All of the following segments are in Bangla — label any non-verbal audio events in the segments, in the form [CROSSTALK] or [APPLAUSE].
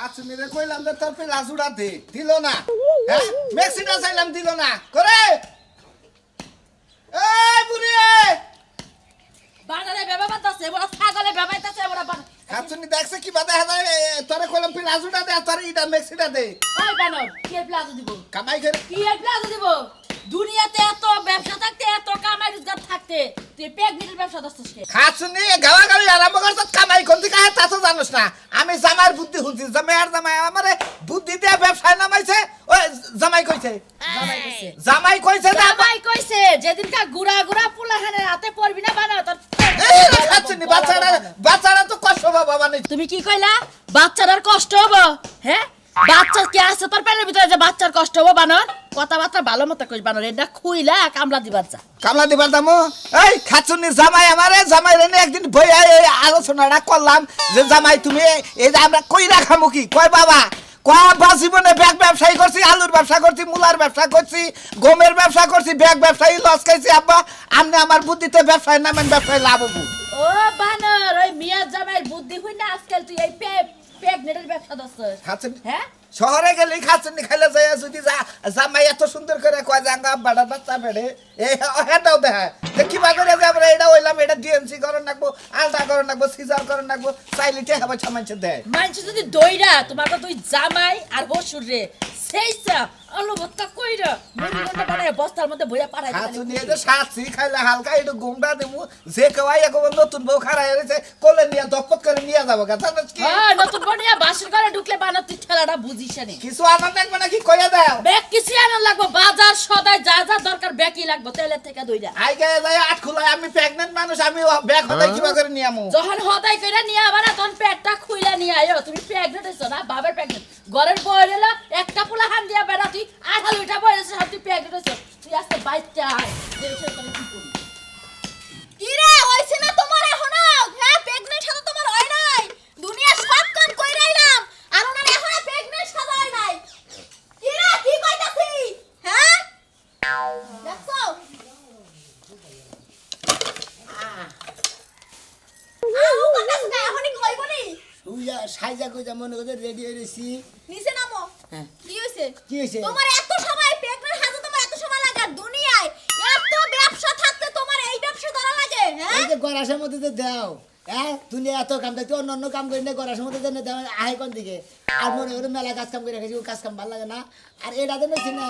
হাসুনিরে কইলাম যে তোর পেলা জুড়া দে দিল না। হ্যাঁ? মেক্সিটা চাইলাম দিল না। করে! এই বুড়ি! বাজারে বেবা বাতাছে বড় ছাগলে বেবাইতাছে বড় হাসুনি দেখছে কি বাদা হাজার তোরে কইলাম পেলা জুড়া দে আর তোর মেক্সিটা দে। ওই বানর কি প্লাজো দিব? কামাই করে। কি প্লাজো দিব? দুনিয়াতে এত ব্যবসা থাকতে এত কামাই রোজগার থাকতে তুই ব্যবসা কে? আরম্ভ করছ কামাই কোন দিকে তা তো জানোস না। আমি জামাইয়ের বুদ্ধি শুনছি জামাইয়ার জামাই আমারে বুদ্ধি দিয়ে ব্যবসায় নামাইছে ওই জামাই কইছে। জামাই কইছে। জামাই কইছে না জামাই কইছে যেদিনকা গুড়া গুড়া পুলাহানের হাতে পড়বি না বানা তোর এই বাচ্চারা বাচ্চারা তো কষ্ট বাবা মানে তুমি কি কইলা? বাচ্চাটার কষ্ট হব হ্যাঁ? বাচ্চা কে আছে? তোর পেটের ভিতরে যে বাচ্চার কষ্ট হব বানর? কথাবার্তা ভালো মতো কইস বানর। এটা খুইলা কামলা দিবার যা কামলা দিবার দামো এই খাচুনি জামাই আমারে জামাই রেনে একদিন এই আলোচনাটা করলাম যে জামাই তুমি এই যে আমরা কই রাখামু কি? কয় বাবা? কয় বা জীবনে ব্যাগ ব্যবসায়ী করছি আলুর ব্যবসা করছি মূলার ব্যবসা করছি গমের ব্যবসা করছি ব্যাগ ব্যবসায়ী লস খাইছি আব্বা। আপনি আমার বুদ্ধিতে ব্যবসায় নামেন ব্যবসায় লাভ হব। ও বানর ওই মিয়া জামাইয়ের বুদ্ধি হই না আজকাল তুই এই পে প্রেগনেন্টের ব্যবসা দছছিস খাচ্ছেন? হ্যাঁ? শহরে গেলে খাচ্ছেন খাইলে যায় যদি যা জামাই এত সুন্দর করে কয় যে আঙ্গা বাড়া বাচ্চা বেড়ে এই হেটাও দেখা যে কিবা করে যে আমরা এটা হইলাম এটা ডিএমসি করন রাখব আলটা করন রাখব সিজার করন রাখব চাইলিটে হবে ছামাইছে দেয় মানুষ যদি দইরা তোমার তো তুই জামাই আর বসুর রে। সেইসা আলু ভর্তা কইরা। মুড়ি বানায় বস্তার মধ্যে বইয়া পাঠাই হাতু নিয়ে যে সাতছি খাইলে হালকা একটু ঘুমটা দেবো যে কেউই একবার নতুন বউ খারাই রয়েছে কোলে নিয়ে দপত করে নিয়ে যাব গা। জানিস কি? হ্যাঁ নতুন বনিয়া বাসর ঘরে ঢুকলে বানা তুই ঠেলাটা বুঝিস নি। কিছু আনন্দ দেখবে নাকি? কইয়া দাও। ব্যাগ কিছু আনার লাগবো। বাজার সদাই যা ব্যাগই লাগবো তেলের থেকে দইরা আই গায়ে যায় আট আমি প্রেগনেন্ট মানুষ আমি ব্যাগ হতাই কিবা করে নিয়ে আমু যখন হদাই কইরা নিয়ে আবার তখন পেটটা খুইলা নিয়ে আয়ো তুমি প্রেগনেন্ট হইছো না বাবার প্রেগনেন্ট ঘরের বই একটা পোলা হান দিয়া বেড়া তুই আধা লইটা বই সব তুই প্রেগনেন্ট হইছো। তুই বাইকটা আয়। কি করি? কিরে হইছে না তোমার এখনও হ্যাঁ প্রেগনেন্ট সাথে তোমার হয় নাই। দুনিয়া সব কাম কই রাইলাম আর ওনার এখনও প্রেগনেন্ট সাথে হয় নাই কিরে কি কইতাছি হ্যাঁ নি উইয়া সাইজা কইজা মনে করে রেডি হয়ে রয়েছি নিচে নামো হ্যাঁ। কি হইছে কি হয়েছে? তোমার এত সময় প্রেগনেন্ট হাজে তোমার এত সময় লাগে দুনিয়ায়। এত ব্যবসা থাকতে তোমার এই ব্যবসা ধরা লাগে হ্যাঁ? এই যে গরাসের মধ্যে দাও। হ্যাঁ তুমি এত কাম তুই অন্য অন্য কাম করি না গরাসের মধ্যে দেন দাও কোন দিকে? আর মনে করে মেলা কাজ কাম করে রেখেছি কাজ কাম ভালো লাগে না। আর এটা দেন না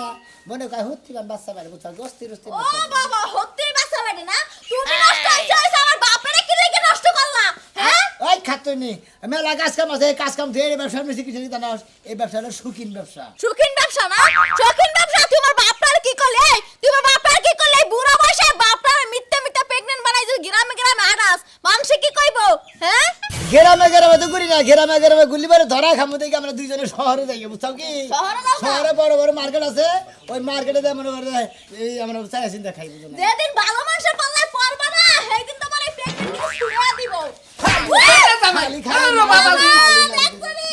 মনে করে কান বাচ্চা বাইরে বুঝছ? অস্থির অস্থির ও বাবা হতে বাসা বেটে না? তুমি নষ্ট হইছো আমার বাপের কি লেগে নষ্ট করলা? হ্যাঁ ওই খাতো নি মেলা কাজ কাম আছে কাজ কাম দিয়ে এই ব্যবসা বেশি কিছু জানা এই ব্যবসা হলো সুখিন ব্যবসা। শৌখিন ব্যবসা না? শৌখিন ব্যবসা তোমার বাপটার গ্রামে তো গ্রামে গ্রামে গুলি বারে ধরা খামো দেখি আমরা দুইজনে শহরে যাই বুঝছ কি? শহরে বড় বড় মার্কেট আছে ওই মার্কেটে মনে করে এই আমরা চাই চিন্তা খাই বুঝো যেদিন ভালো মানুষের পাল্লায় পড়বা না সেদিন তোমার এই প্রেগনেন্ট ছুঁড়ে দিব। খালি খালি আরে বাবা।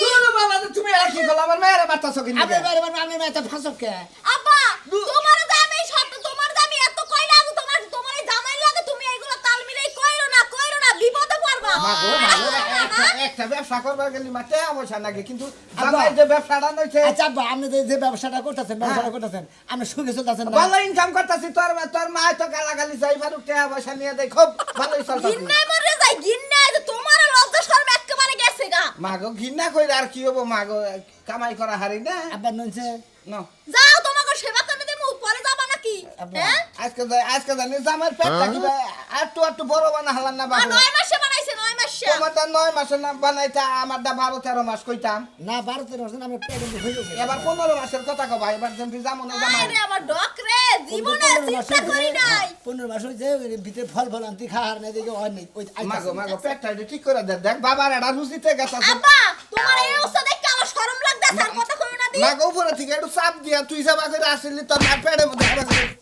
দুলো বাবা তুমি আর কি করলা? আমার মেয়ের মাথা আমি আমি মেয়েটা ফাঁসক কে? আব্বা তোমার দামি সত্য তোমার দামি এত কইলা আমি তোমার তোমার এই জামাই লাগে তুমি এইগুলো তাল মিলাই কইরো না কইরো না বিপদে পড়বা মাগো মাগো একটা- একটা ব্যবসা করবার গেলি মাঠে অবসা লাগে কিন্তু জামাই যে ব্যবসাটা নইছে আচ্ছা আব্বা, আপনি যে যে ব্যবসাটা করতেছেন ব্যবসাটা করতেছেন আপনি সুখে চলতেছেন না? ভালো ইনকাম করতেছি তোর তোর মা তো গালাগালি যাই ফারুক পয়সা নিয়ে খুব ভালোই চলতেছি। গিন্নাই মরে যাই গিন্নাই তোমার লজ্জা শরম একেবারে গেছে গা। মাগো ঘৃণা কইরা আর কি হব মাগো কামাই করা হারি না। আব্বা নইছে। ন। যাও তোমাকে সেবা করে দেবো পরে যাবা নাকি? হ্যাঁ? আজকে আজকে জানি জামার পেটটা কিবা একটু একটু বড় বানা হালান না আর বাবু নয় মাসে বানাইছে নয় মাসে তোমারটা নয় মাসে না বানাইতা আমারটা বারো তেরো মাস কইতাম। না বারো তেরো আমি প্রেগনেন্ট হয়ে গেছি। এবার পনেরো মাসের কথা কবা এবার যেমনি যাব না জামাই। আরে আমার ডক রে জীবনে চিন্তা করি নাই। পনেরো মাস হয়েছে ভিতরে ফল ফল আনতে খাওয়ার নাই দেখে নাই। ওই মাগো মাগো পেটটা ঠিক করে দে দেখ বাবার এটা রুচিতে গেছে। আব্বা তোমার এই অবস্থা দেখে আমার শরম লাগতেছে আর কথা কই না দি। মাগো উপরে থেকে একটু চাপ দিয়া তুই যাবা করে আসলি তোর পেটের মধ্যে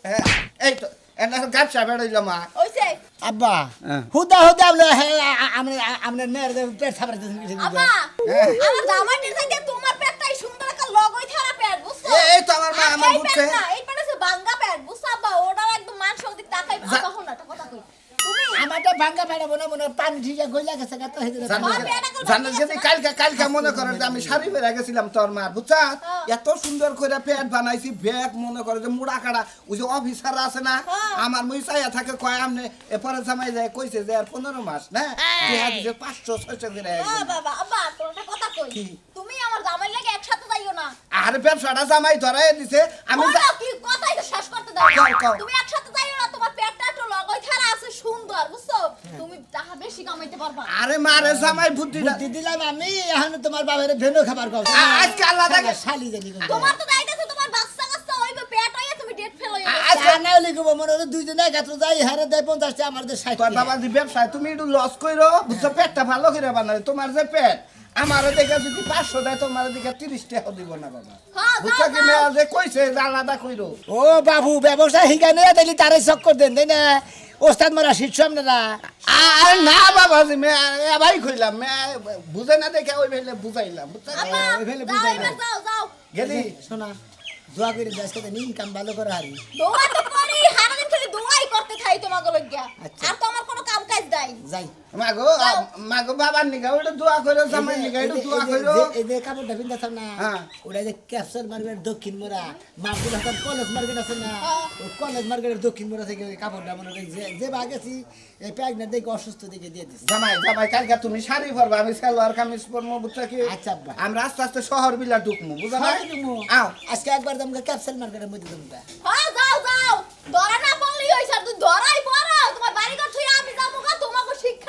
হ্যাঁ, এই তো এটা গাপসা বেড়াইল মা। হইছে আব্বা হ্যাঁ। হুদা হুদা আপনি আমরা আমরা মেয়ের পেট সাপড়ে আব্বা। আমার জামাইটির থেকে তোমার পেটটাই সুন্দর একটা লগই থারা পেট বুঝছ? এই তো আমার মা আমার বুঝছে না, এই পেট হচ্ছে বাঙ্গা পেট বুঝছ আব্বা? ওটার একদম মান শক্তি তাকাই যা- তখন না কথা কই। তুমি ভাঙ্গা বেড়া মনে মনে পানি ঠিক গইলা গেছে গা তো হেদিন জানো যদি কালকে কালকে মনে করো যে আমি শাড়ি বেড়ে গেছিলাম তোর মার বুঝছা? এত সুন্দর করে পেট বানাইছি ব্যাগ মনে করে যে মুড়া কাটা ওই যে অফিসার আছে না আমার মুই চাইয়া থাকে কয় আমনে এরপরে জামাই যায় কইছে যে আর পনেরো মাস না? দেহা দিছে পাঁচশো ছয়শো করে বাবা আব্বা তোর একটা কথা কই? তুমি আমার জামাই লাগে একসাথে যাইও না। আর ব্যবসাটা জামাই ধরাই দিছে আমি কি কথাই শেষ করতে দাও। তুমি একসাথে যাইও না আছে সুন্দর বুঝছ? তুমি টাকা বেশি কামাইতে পারবা। আরে মারে জামাই বুদ্ধিটা বুদ্ধি দিলাম আমি এখন তোমার বাবার ভেনো খাবার খাও আ- আজকে আলাদা গে- শালি জানি তোমার তো তোমার বাচ্চা কাচ্চা হইবে পেট হইয়া তুমি ডেট ফেল হইয়া আ- যাবে। আজকে আজকে না লিখব মনে হলো দুইজনে একাত্র যাই হারে দেয় বাবা তুমি একটু লস কইরো বুঝছ পেটটা ভালো করে বানালে। তোমার যে পেট আমারও দেখে যদি পাঁচশো দেয় তোমার দিকে তিরিশ টাকা দিব না বাবা। হ্যাঁ, বুঝছ কি। মেয়া যে কইছে যে আলাদা কইরো। ও বাবু ব্যবসা হিগানে দিলি তারে চক্কর দেন তাই না। ওস্তাদ মারা শীর্ষ আপনারা। আর না বাবা যে মেয়া এবাই কইলাম মেয়া বুঝে না দেখে ওই ভেলে বুঝাইলাম বুঝছ ওই ফেলে যাও বুঝাই এবার না। যাও যাও। গেলি? শোনা দোয়া করে আজকে ইনকাম ভালো করে হারি। দৌড়া তো করি সারাদিন খালি দৌড়াই করতে থাই তোমাকে লজ্ঞা আচ্ছা। আর তো আমার কোনো কাম কাজ নাই। যাই। মাগো। মাগো বাবার নিগা ওটা দোয়া কইরো জামাই নিগা একটু দোয়া কইরো এই যে কাপড়টা পিন্দাছ না হ্যাঁ। ওটা যে ক্যাপচার মার্কেট দক্ষিণ মোড়া মার্কেট হাতার কলেজ মার্কেট আছে না। ওই কলেজ মার্কেটের দক্ষিণ মোড়া থেকে ওই কাপড়টা মনে যে যে বাগেছি এই প্যাগনা দেখে অসুস্থ দেখে দিয়ে দিচ্ছি জামাই জামাই কালকে তুমি শাড়ি পরবা আমি সালোয়ার কামিজ পরবো বুঝছ কি আচ্ছা, আব্বা। আমরা আস্তে আস্তে শহর বিলা ঢুকমু বুঝো না আও আজকে একবার তোমাকে ক্যাপচার মার্কেটের মধ্যে তোমরা হ্যাঁ যাও যাও ধরা না পড়লেই হইছে তুই ধরাই পড়ো তোমার বাড়ি ঘর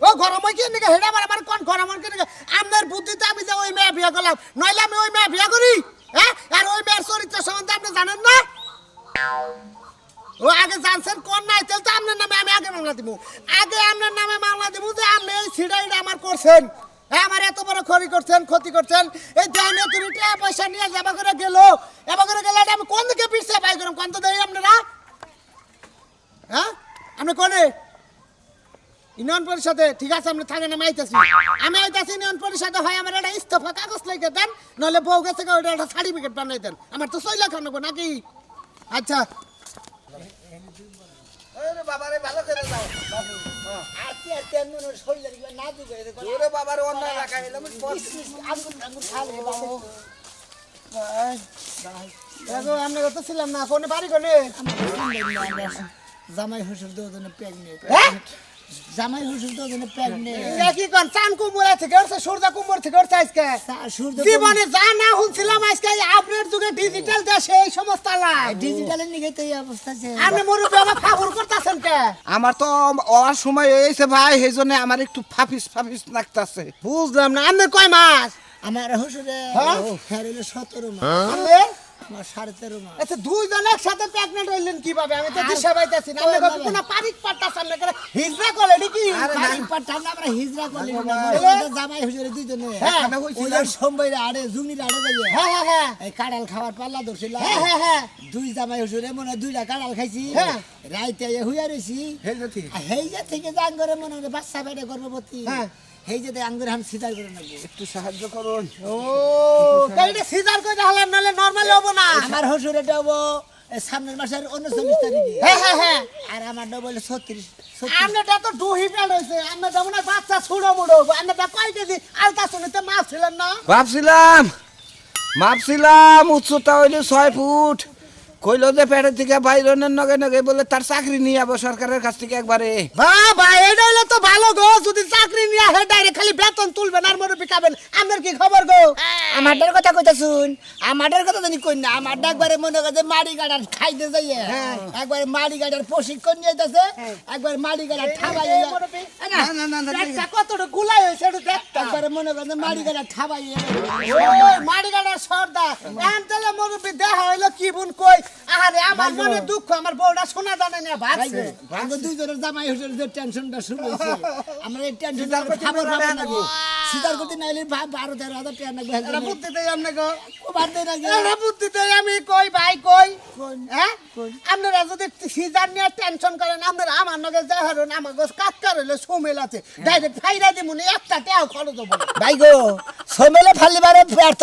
ও গরম হয় কি নাকি হেডা আমার কোন গরম হয় কি নাকি আপনার বুদ্ধিতে আমি যে ওই মেয়ে বিয়া করলাম নইলে আমি ওই মেয়ে বিয়া করি হ্যাঁ আর ওই মেয়ের চরিত্র সম্বন্ধে আপনি জানেন না? ও, আগে জানছেন কোন নাই তাহলে তো আপনার নামে আমি আগে মামলা দিব আগে আপনার নামে মামলা দিব যে আপনি এই সিডাইটা আমার করছেন। আমার এত বড় ক্ষতি করছেন ক্ষতি করছেন। এই দেনে তুমি টাকা পয়সা নিয়ে যাবা করে গেল। এবার করে গেলে আমি কোন দিকে পিছিয়ে পাই করুন কোন তো দেই আপনারা? হ্যাঁ? আপনি কোনে? ইউনিয়ন পরিষদে ঠিক আছে আমরা থাকেন আমি আইতাছি। আমি আইতাছি ইউনিয়ন পরিষদে হয় আমার একটা ইস্তফা কাগজ লিখে দেন নইলে বউ গেছে গা, ওইটা একটা সার্টিফিকেট বানাই দেন। আমার তো সই লেখা নেব নাকি? আচ্ছা। ওরে বাবারে ভালো করে যাও আজকে আর তেল নুন শরীরেরগুলো না দিবে ওরে বাবারে অন্য এলাকায় এলাম আঙ্গুল আঙ্গুল খালে বাবু। দেখো আপনার তো ছিলাম না কোনে বাড়ি কোনে জামাই হুসুর দুজনে প্রেগনেন্ট জামাই হুসুর দুজনে প্রেগনেন্ট। কি কোন চান কুমুরা থেকে উঠছে সূর্য কুমুর থেকে উঠছে আজকে। জীবনে যা না শুনছিলাম আজকে আপনার যুগে ডিজিটাল দেশে এই সমস্ত লাভ ডিজিটালের নিগে তো এই অবস্থা আছে আপনি মুরব্বী আমার ফাফর করতেছেন কে? আমার তো ওর সময় হয়েছে ভাই সেই জন্য আমার একটু ফাফিস ফাফিস লাগতাছে। বুঝলাম না আপনি কয় মাস? আমার হুসুরে হ্যাঁ? হ্যাঁ সতেরো মাস সাড়ে তেরো মাস। আচ্ছা দুইজন একসাথে প্রেগনেন্ট হইলেন কীভাবে? আমি তো দিশা পাইতাছি না। পারিক হিজরা নাকি? আরে না আমরা হিজরা জামাই দুইজনে। হ্যাঁ, ওই যাইয়ে। হ্যাঁ হ্যাঁ হ্যাঁ। এই কাঁড়াল খাওয়ার পাল্লা হ্যাঁ হ্যাঁ হ্যাঁ। দুই জামাই হুসুরে মনে হয় দুইটা কাঁড়াল খাইছি। হ্যাঁ। রাইতে হুইয়া রইছি। সেই যে হেই থেকে যে আঙ্গরে মনে বাচ্চা বেড়ে গর্ভবতী। হ্যাঁ। হেই যে আঙ্গুরে হাম সিদার করে নেব। একটু সাহায্য করুন। ও তাই এটা সিজার করে হলেন নালে নরমাল হব না। আমার শ্বশুর এটা হব সামনের মাসের উনচল্লিশ তারিখে। হ্যাঁ হ্যাঁ হ্যাঁ। আর আমার ডবল ছত্রিশ আপনারটা তো ডুহি পেট হয়েছে আপনারটা মনে হয় বাচ্চা ছুড়ো মুড়ো আপনারটা কয় কেজি? আলতা শুনিতে মাছ ছিলেন না ভাবছিলাম ভাবছিলাম উচ্চতা হইলে ছয় ফুট। কইলো যে পেটের থেকে বাইরনের নগে নগে বলে তার চাকরি নিয়ে যাব সরকারের কাছ থেকে একবারে। বাবা এটা হইলে তো ভালো গো যদি চাকরি নিয়ে আসে ডাইরেক্ট খালি বেতন তুলবেন আর মরে পিকাবেন আপনার কি খবর গো? আমাদের কথা কইতা শুন আমাদের কথা জানি কই না আমার একবারে মনে করে যে মাড়ি গাড়ার খাইতে যাইয়ে হ্যাঁ। একবার মাড়ি গাড়ার প্রশিক্ষণ নিয়েছে একবার মাড়ি গাড়ার ঠাবাই না না না না কতটা গুলাই হয়েছে একবারে মনে করে যে মাড়ি গাড়ার ঠাবাই ওই মাড়িগাড়ার সর্দা এখন তাহলে মুরব্বি দেখা হইল কি বুন কই? আরে আমার মনে দুঃখ আমার বউটা শোনা জানে না ভাবছে আমরা দুইজনের জামাই হুসের যে টেনশনটা শুরু হয়েছে [LAUGHS] আমরা এই টেনশনটা চিন্তা করতে খবর পারবে পাবো না নাকি? গো। সিজার করতে নাইলে বা- বারো তেরো হাজার টাকা লাগবে। এটা বুদ্ধি দেই আমনে গো। বাড়তে না এটা বুদ্ধি দেই আমি কই ভাই কই? কোন? হ্যাঁ? কোন? আপনারা যদি সিজার নিয়ে টেনশন করেন আপনারা আমার নগে যা হারুন আমার গোস কাটকার হইলে সোমেল আছে। ডাইরেক্ট ফাইরা দিমুনি একটা টাও খরচ হব ভাই গো সমেলে ফালি বারে ব্যর্থ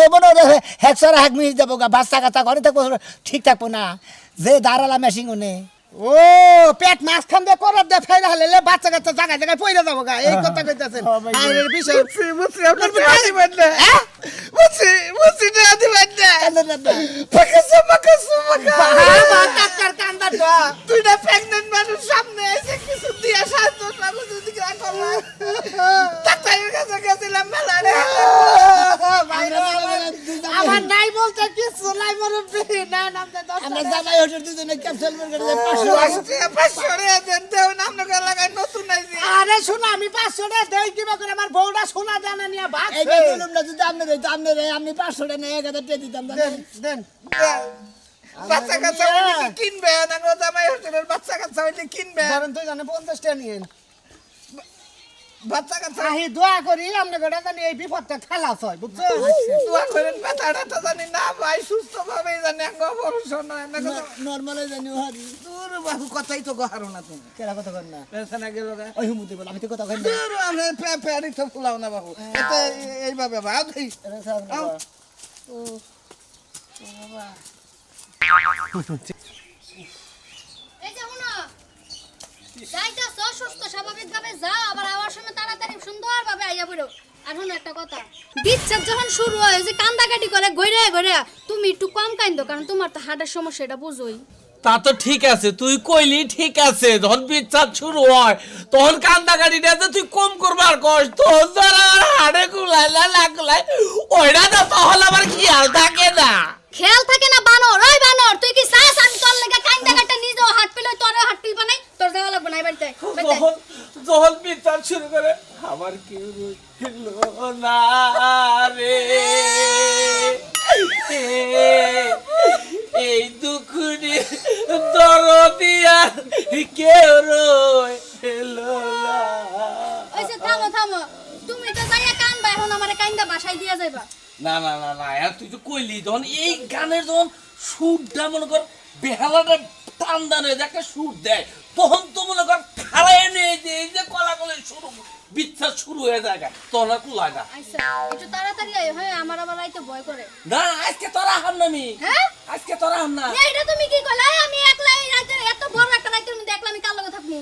হেকসার হাক মিস দেবো গা বাচ্চা কাচ্চা ঘরে থাকব ঠিক থাকব না। যে দাঁড়ালা মেশিং ওনে ও পেট মাছ খান দিয়ে করার দিয়ে ফাইরা হলে বাচ্চা কাচ্চা জায়গায় জায়গায় পইরা যাব গা। এই কথা কইতাছেন। হ্যাঁ, ভাই। আরে বিষয় বুঝছি বুঝছি আপনার টাকা দিবেন না বুঝছি বুঝছি টাকা দিবেন না পাকাসো পাকাসো কাটকার কান্দাটা দুইটা প্রেগনেন্ট মানুষ সামনে এসে কিছু দিয়ে সাহায্য লাগল যদি কি করলাম ডাক্তারের কাছে গেছিলাম মেলা রে আমার নাই বলতে কিছু নাই মুরব্বি না নামতে দশ আমরা। জামাই হোটেল দুজনে করে গেলে পাঁচশো পাঁচশো টাকা পাঁচশো টাকা দেন দেও না আপনাকে এলাকায় নতুন আইছি। আরে শোনো আমি পাঁচশো টাকা দেই কিবা করে আমার বউটা সোনা জানা নিয়ে ভাগ এই যে বললাম না যদি আপনি রইতো আপনি রই আপনি পাঁচশো টাকা নিয়ে হাজার টাকা দিতাম দেন? দেন বাচ্চা কাচ্চা কি কিনবে? না জামাই হোটেলের বাচ্চা কাচ্চা কিনবে? ধরেন তুই জানে পঞ্চাশ টাকা নিয়েন। বাচ্চা কাচ্চা আহি দোয়া করি আপনি গোটা জানি এই বিপদটা খালাস হয় বুঝছ? দোয়া করেন ব্যথাটা তো জানি না ভাই সুস্থ ভাবে জানি আঙ্গ অপারেশন হয় না। নর্মালে জানি হারি। দূর বাবু কথাই তো গহারো না তুমি। কেরা কথা কর না? পেছনে গেল রে ওই হুমুতে বল আমি তো কথা কই না। দূর আমরা পে- তো ফুলাও না বাবু। এতে এইভাবে ভাব দেই এরা সব না। আও। এই যে শুনো যাইতাছ সুস্থ স্বাভাবিক ভাবে যাও আবার আবার সময় তাড়াতাড়ি সুন্দর ভাবে আইয়া পড়ো। আর শোনো একটা কথা বিচ্ছেদ যখন শুরু হয় যে কান্দাকাটি করে ঘুরে ঘুরে তুমি একটু কম কান্দো কারণ তোমার তো হার্টের সমস্যা এটা বুঝোই। তা তো ঠিক আছে তুই কইলি ঠিক আছে যখন বিচ্ছাদ শুরু হয় তখন কান্দাকাটি আছে তুই কম করবার কষ্ট তোর যারা হাড়ে কুলাই না কুলাই ওইটা তো তখন আবার খেয়াল থাকে না। খেয়াল থাকে না বানর ওই বানর তুই কি চাস আমি তোর লেগে কান্দাকাটা নিজেও হাত পিলই তোরও হাত পিল বানাই? তোর যাওয়া লাগবে না বাড়িতে। [LAUGHS] যখন যখন শুরু করে আমার কেউ রইল না রে। [LAUGHS] এই দুঃখনি দরদিয়া কেউ রইল না। থামো থামো। তুমি তো যাইয়া কানবা এখন আমারে কান্দা বাসায় দিয়া যাইবা। না না না না আর তুই তো কইলি যখন এই গানের যখন সুরটা মনে কর বেহালাটা টান দান হয়ে যায়, একটা সুর দেয়। তখন তো মনে কর খাড়াই নিয়ে যে এই যে কলাকলের শুরু বিচ্ছা শুরু হয়ে যায় তখন আর কুলায় না একটু তাড়াতাড়ি আয় হ্যাঁ আমার আবার আইতে ভয় করে। না আজকে তোরা হাম না আমি। হ্যাঁ? আজকে তোরা হাম না। এইটা তুমি কি কইলা আমি একলাই রাতে এত বড় একটা রাতের মধ্যে একলা আমি কার লগে থাকব?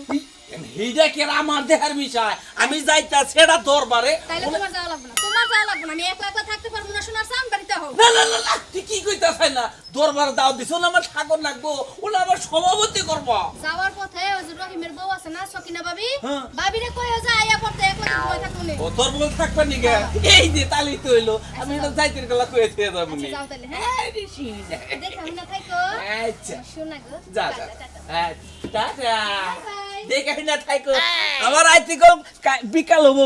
এইটা কি আর আমার দেহের বিষয়? আমি যাইতা সেটা দরবারে। তাইলে তোমার যাওয়া লাগবে না। তোমার যাওয়া লাগবে না। আমি একলা একলা থাকতে পারব না। শোনার সাম বাড়িতে হোক না না না না তুই কি কইতাছ না? দরবারে দাও দিছ। না আমার ঠাকুর লাগবো। ওলা আবার সভাপতি করব। যাওয়ার পথে ওই যে রহিমের বউ আছে না সকিনা ভাবি? হ্যাঁ। ভাবিরে কই যে আইয়া পড়তে একলা ভয় থাকব না। ও তোর বলে থাকবে নিগে এই যে তালি তো হইল। আমি যাইতে গেলা নি। আচ্ছা যাও তাহলে হ্যাঁ। আরে শিনা। দেখো আমি না থাকো আচ্ছা। শোনা গো। যা যা টাটা, টাটা। Tata Bye. দেখে না থাকো আবার আইতে কম কা- বিকাল হব।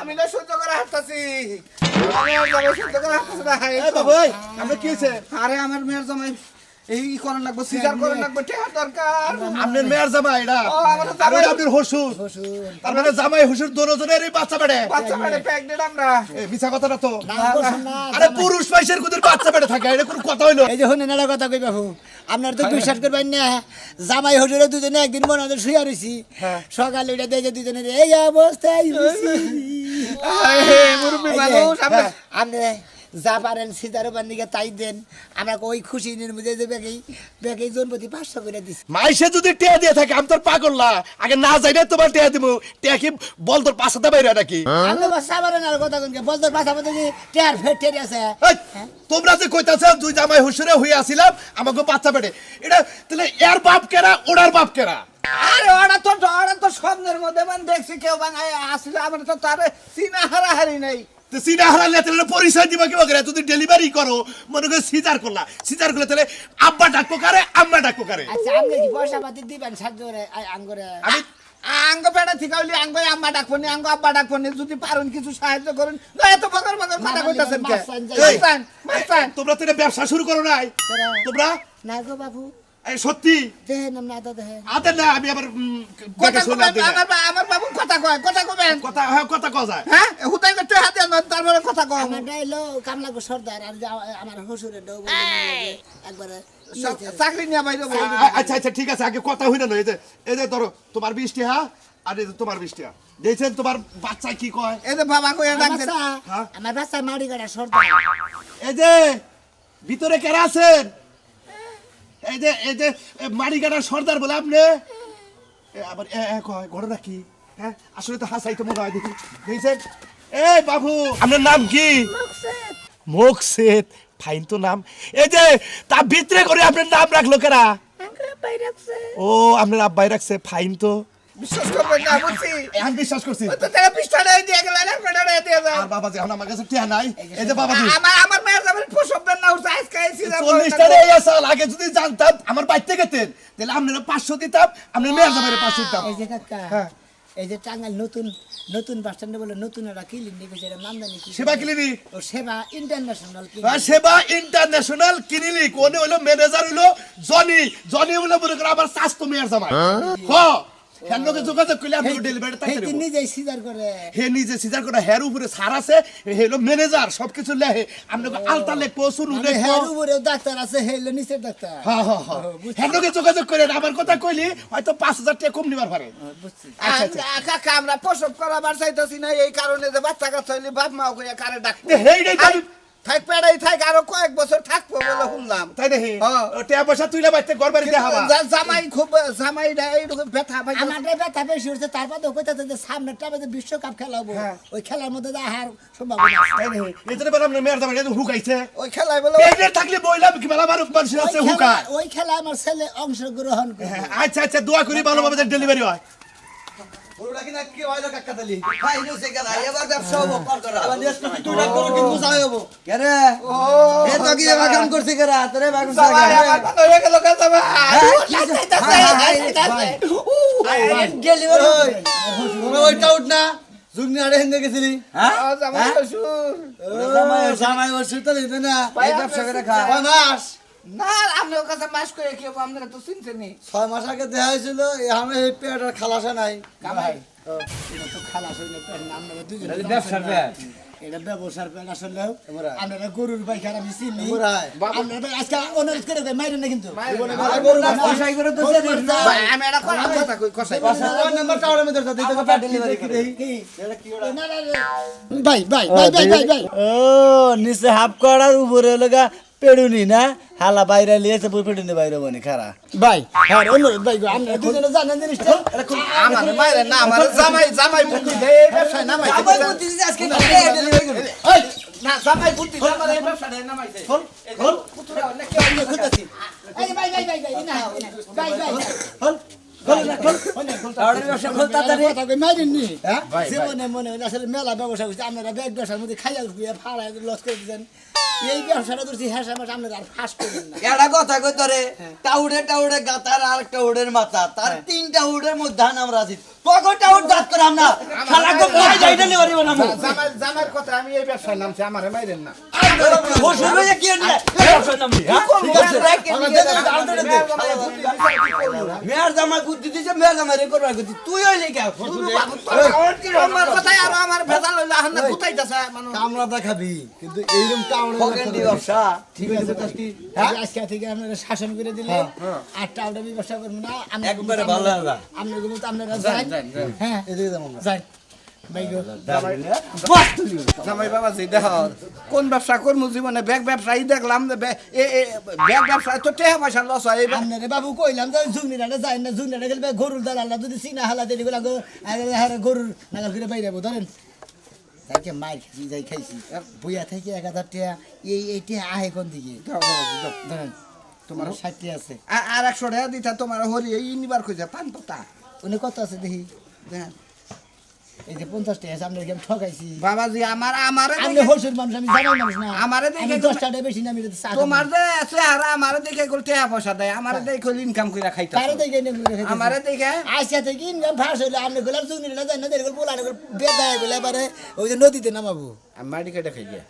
আমি না সহ্য করে হাঁটতাছি সহ্য হাঁটতাছি না আমরা আরে আমার মেয়ের জামাই এই ই করার লাগবে সিজার করার লাগবে টেহার দরকার। আপনার মেয়ের জামাই এটা। ও, আর ওটা আপনার হসুর। তার মানে জামাই হসুর দোনোজনের এই বাচ্চা বেড়ে। বাচ্চা মানে প্রেগনেন্ট আমরা। মিছা কথাটা তো। নাম করছেন আরে পুরুষ মাইসের কুদের বাচ্চা বেড়ে থাকে এটা কোন কথা হইল। এই যে কথা কই বাবু আপনার তো বিশ্বাস করবেন না। জামাই হোটেলে দুজনে একদিন মনে হয় শুয়ে রয়েছি সকালে ওইটা দেখে দুজনে এই অবস্থায় হ্যাঁ, আপনি যা পারেন সীতার ওপর দিকে তাই দেন আমাকে ওই খুশি নিয়ে বুঝে যে বেগেই বেগেই জনপতি পাঁচশো করে দিছি। মাইসে যদি টেয়া দিয়ে থাকে আমি তোর পাগল না। আগে না যাই না তোমার টেয়া দিব টেয়া কি বল তোর পাশাতে বাইরে নাকি? আপনি বাস সাবারেন আর কথা কোনকে পাশাপাশি কি টেয়ার ফের টের আছে। তোমরা যে কইতাছে দুই জামাই হুসুরে হয়ে আসিলাম আমাকে বাচ্চা বেড়ে। এটা তাহলে এর বাপ কেরা ওনার বাপ কেরা? আরে ওরা তো ওরা তো স্বপ্নের মধ্যে মানে দেখছি কেউ বাঙায় আসলে আমার তো তার চিনা হারাহারি নেই। তো সিনা হারালে তাহলে পরিচয় দিবা কিবা করে? তুমি ডেলিভারি করো মনে করে সিজার করলা। সিজার করলে তাহলে আব্বা ডাকবো কারে আম্মা ডাকবো কারে? আচ্ছা আপনি কি পয়সা পাতি দিবেন আ- আঙ্গুরে? আমি আঙ্গ পেড়া হইলে আঙ্গ আম্মা ডাকবনি আঙ্গ আব্বা ডাকবনি যদি পারেন কিছু সাহায্য করেন। না এত বকর বকর কথা না, কইতাছেন কে? তোমরা তো ব্যবসা শুরু করো নাই। তোমরা? না গো বাবু। এই সত্যি? দেখেন আপনি আদা দেখেন আদে না আমি আবার উম, কথা শুনে না। আমার আমার বাবু কথা কয় কথা কবেন? কথা হ্যাঁ কথা কওয়া যায়। হ্যাঁ? হুতাই করতে হাতে আনো, তারপরে কথা সর্দার আর আমার শ্বশুরের একবারে চাকরি নিয়ে বাইরে আচ্ছা আচ্ছা ঠিক আছে আগে কথা হইনা নয় এই যে এই যে ধরো তোমার বৃষ্টি হ্যাঁ? আর এই যে তোমার বৃষ্টি হ্যাঁ? দেখছেন তোমার বাচ্চা কি কয়? এই যে বাবা কয়ে আমার ডাকছেন। বাচ্চা হ্যাঁ? আমার বাচ্চা মারি কাটা সর্দার। এই যে ভিতরে কেরা আছেন? এই যে এই যে মারিগাড়ার সর্দার বলে আপনি? এ, আবার এ, এ কয় ঘটনা কি? হ্যাঁ? আসলে তো হাসাই তো মনে হয় দেখি। দেখছেন? এই বাবু! আপনার নাম কি? মোকসেদ ফাইন তো নাম। এই যে তা ভিতরে করে আপনার নাম রাখল কেরা? ও আপনার আব্বাই রাখছে। ফাইন তো। বিশ্বাস করবেন না বলছি এখন বিশ্বাস করছি। তো টাকা বিশ টাকা দিয়ে এক টাকা দিয়ে যাও। আর বাবাজি এখন আমার কাছে টিয়া নাই এই যে বাবাজি আমার আমার মেয়ের যাবেন পোষবেন না আজকে আইসি চল্লিশ টাকা এই আসাল আগে যদি জানতাম আমার বাড়িতে গেতেন তাহলে আপনারা পাঁচশো দিতাম আপনার মেয়ের জামাইরে পাঁচশো দিতাম। এই যে কাকা হ্যাঁ। এই যে টাঙ্গাইল নতুন নতুন বাস স্ট্যান্ডে বলে নতুন একটা ক্লিনিক নিয়েছে এটা নাম জানি কি সেবা ক্লিনিক ও সেবা ইন্টারন্যাশনাল আর ক্লিনিক সেবা ইন্টারন্যাশনাল ক্লিনিক ওনে হলো ম্যানেজার হলো জনি। জনি হলো করে আমার স্বাস্থ্য মেয়ের জামাই। হ লোকে যোগাযোগ করলে আমি ডেলিভারি তাই সেই নিজেই সিজার করে। হে নিজে সিজার করে হের উপরে সার আছে হে ম্যানেজার সবকিছু লেহে আপনাকে আলতা লেখবো শুরু মানে লেখবো হের ডাক্তার আছে হেলে নিচের ডাক্তার। হ্যাঁ হ্যাঁ হ্যাঁ। লোকে যোগাযোগ করে আমার কথা কইলি হয়তো পাঁচ হাজার টাকা কম নিবার পারে। আচ্ছা, আচ্ছা। কাকা আমরা প্রসব করাবার চাইতেছি না এই কারণে যে বাচ্চা কাচ্চা হইলে বাপ মা করে কারে হেইটাই আমি- থাক পেড়াই থাক আরও কয়েক বছর থাকব বলে শুনলাম। তাই হ্যাঁ। টাকা পয়সা তুইলে বাইতে ঘর বাড়ি দেখাবা জামাই খুব জামাই এইরকম ব্যথা পাই আমারটা ব্যথা বেশি হচ্ছে তারপর তো কইতাছে যে আমাদের বিশ্বকাপ খেলাবো ওই খেলার মধ্যে যা হার সম্ভাবনা আছে তাই দেখি এই জন্য বলে আপনার মেয়ের জামাই এটা হুকাইছে। ওই খেলায় বলে থাকলে বইলাম কি? মেলা মানুষ আছে হুকায় ওই খেলা আমার ছেলে অংশগ্রহণ করে। হ্যাঁ, আচ্ছা আচ্ছা দোয়া করি ভালোভাবে ডেলিভারি হয়। ওরা কিনা কি হইল কাকা ভাই নো সে গেলা এবার ব্যবসা হব কর করা। এবার দেশ তুমি তুই ডাক করো কিন্তু যাই হব। কেরে এ তো কি এবার করছে কেরা তোরে বাগুন জামাই আমার গেল গো জামাই ডেলিভারি হই ওইটা উঠ না। জুগনি আড়ে হেন্দে গেছিলি। হ্যাঁ? জামাই শ্বশুর। জামাই জামাই ওর দিতে না এই ব্যবসা করে খা। মাস? না আপনার কাছে মাস করে কি হব? আপনারা তো চিনছেনই ছয় মাস আগে দেখা হয়েছিল এই আমি এই পেটের খালাসা নাই। কামাই? এটা তো খালাস হইলে পেট না, আপনারা দুজনে ব্যবসার পেট। এটা ব্যবসার পেট আসলে। আপনারা গরুর পাইকার আমি চিনি। পুরাই আপনারা আজকে অনুরোধ করে কই, মাইরেন না কিন্তু। পয়সা করে তো দিয়ে। দিস না ভাই, আমি এটা করার কথা কই কষাই। ওই নাম্বারটা ওর মধ্যে দিতে কো? ডেলিভারি করে কি? না, না, না। ভাই ভাই ভাই ভাই ভাই ভাই। ও নিচে হাফ করার উপরে লগা পেড়ুনি না? হালা বাইরে লিয়েছে পুরো পেড়ুনি বাইরে বনি খারা। ভাই হ্যাঁ অনুরোধ ভাই আপনারা দুজনে জানেন জিনিসটা। আমার মায়ের না আমার জামাই জামাই বুদ্ধি দে এই ব্যবসায় নামাই আবার বুদ্ধি দিছে আজকে এই, না জামাই বুদ্ধি দে আমার এই ব্যবসায় নামাইছে। এই ভাই ভাই ভাই ভাই না না, ভাই ভাই মাইরেন নি মনে হইল আসলে মেলা ব্যবসা করছি আপনারা ব্যাগ ব্যবসার মধ্যে খাইয়া খুঁয়ে ফাড়ায় লস করে দিচ্ছেন এই ব্যবসাটা ধরছি হ্যাঁ আমার আপনারা আর ফাঁস করবেন না। এটা কথা কই তোরে? টাউডে টাউডে গাতার আর একটা উডের মাথা। তার তিনটা উডের মধ্যে আমরা আছি তোকে টাউড দাঁত করে আমরা। শালা কো পাই যাই ডেলিভারি বানাবো। জামাই জামাইয়ের কথা আমি এই ব্যবসায় নামছি আমারে মাইরেন না। বসে রয়ে কি নিয়ে ব্যবসা নামবি হ্যাঁ ঠিক আছে। মেয়ার জামাই বুদ্ধি দিছে মেয়ার জামাই রে করবার তুই হইলি কে আমার কথাই আর আমার ভেজাল হইল এখন না গুতাইতাছে মানুষ? কামলা দেখাবি কিন্তু এইরকম ব্যবসা। ঠিক আছে আজকে থেকে আপনারা শাসন করে দিলে আটটা আউটা ব্যবসা করব না। আমরা একবারে ভালো হবে। আপনারগুলো তো আপনারা হ্যাঁ এদিকে যাব কোন ব্যবসা করব জীবনে ব্যাগ ব্যবসায়ী দেখলাম ব্যাগ ব্যবসায় তো পয়সা লস হয় বাবু কইলাম যে জুগনিটা যাই না গেলে গরুর দালাল্লা যদি চিনা হালা দিলি গুলা গরুর নাগাল করে বাইরে যাব ধরেন যাইকে মার খাইছি যাই খাইছি বইয়া থেকে এক হাজার টাকা এই এইটা আহে কোন দিকে ধরেন তোমার ষাটটি আছে আ- আর একশো টাকা দিতা তোমার হরি এই নিবার খুঁজে পান পাতা উনি কত আছে দেখি দেখেন। এই যে পঞ্চাশ টাকা আছে আপনাকে আমি ঠকাইছি। বাবাজি আমার আমারে আপনি দেখে- হলসের মানুষ আমি জানাই মানুষ না। আমারে দেখে আমি দশ টাকা বেশি না আমি। তোমার যে চেহারা আমারে দেখে গোল টাকা পয়সা দেয়। আমারে দেখে ইনকাম করে খাইতে কারে দেখে এনে গুলো রেখে আমারে? দেখে আইসা থেকে ইনকাম ফাঁস হইলে আপনি গোলাপ জুগনি না জানেন না দেখে বলা বেদায় গেলে এবারে ওই যে নদীতে নামাবো। আমি বাড়ি কেটে খাই গিয়ে